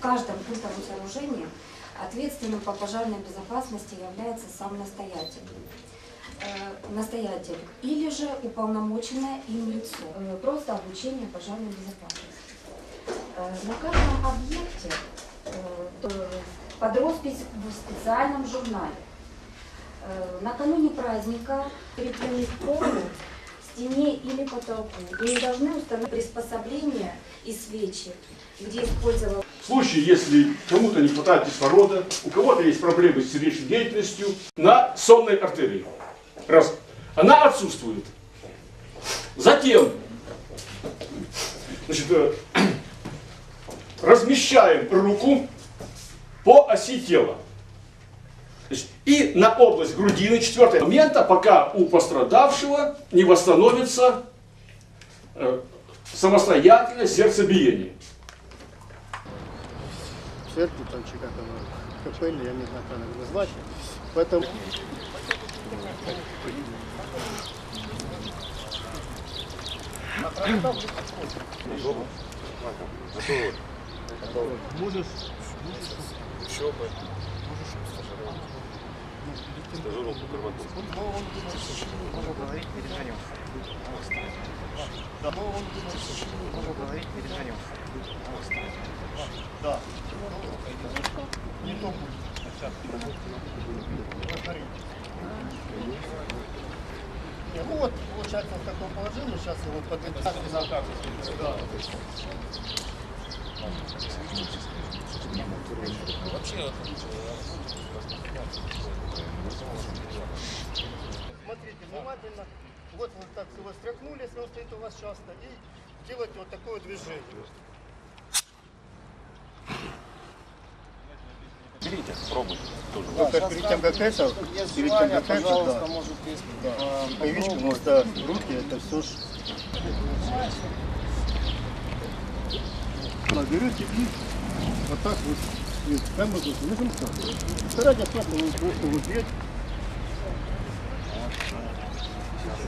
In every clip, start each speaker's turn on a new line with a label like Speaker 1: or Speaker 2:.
Speaker 1: в каждом культовом сооружении ответственным по пожарной безопасности является сам настоятель. Э, настоятель или же уполномоченное им лицо. Э, Просто обучение пожарной безопасности. Э, На каждом объекте под роспись в специальном журнале. Накануне праздника прикреплены к стене или потолку. И не должны установить приспособления и свечи, где использовал
Speaker 2: В случае, если кому-то не хватает кислорода, у кого-то есть проблемы с сердечной деятельностью, на сонной артерии. Раз. Она отсутствует. Затем значит, э, размещаем руку по оси тела. Значит, и на область грудины, четвертого момента, пока у пострадавшего не восстановится э, самостоятельное сердцебиение.
Speaker 3: церкви, там, чи как оно, капелли, я не знаю, как оно назвать. Поэтому можешь
Speaker 4: Могу говорить, перезвоню. Могу говорить, перезвоню.
Speaker 3: Да. Не то будет. Ну вот, получается, в таком положении, сейчас его подвигать. Да. Смотрите внимательно. Вот вы так его стряхнули, если он стоит у вас часто, и делайте вот такое движение.
Speaker 5: Берите, пробуйте. Тоже.
Speaker 3: Вот как перед тем, как это, перед тем, как это, да.
Speaker 6: может, если
Speaker 3: Да. Боевичка, потому что руки это все ж... Да, берете и вот так вот, прямо тут, не замкнуть. Старайтесь просто вот просто вот бьете. Да.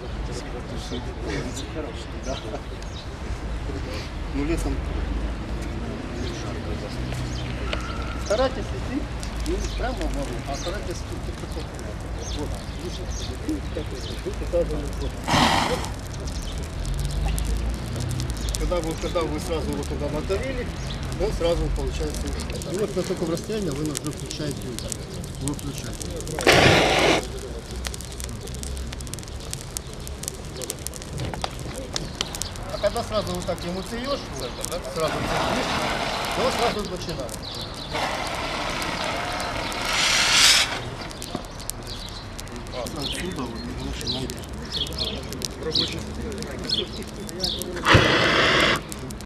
Speaker 3: Ну летом старайтесь идти не прямо в ногу, а старайтесь идти по Вот. Когда вы, когда вы сразу вот туда надавили, он сразу получается ушел. И вот на таком расстоянии вы нужно включаете вот так. Вы включаете. Когда сразу вот так ему цеешь, вот да, сразу цеешь, то он сразу начинает. Отсюда вот начинает.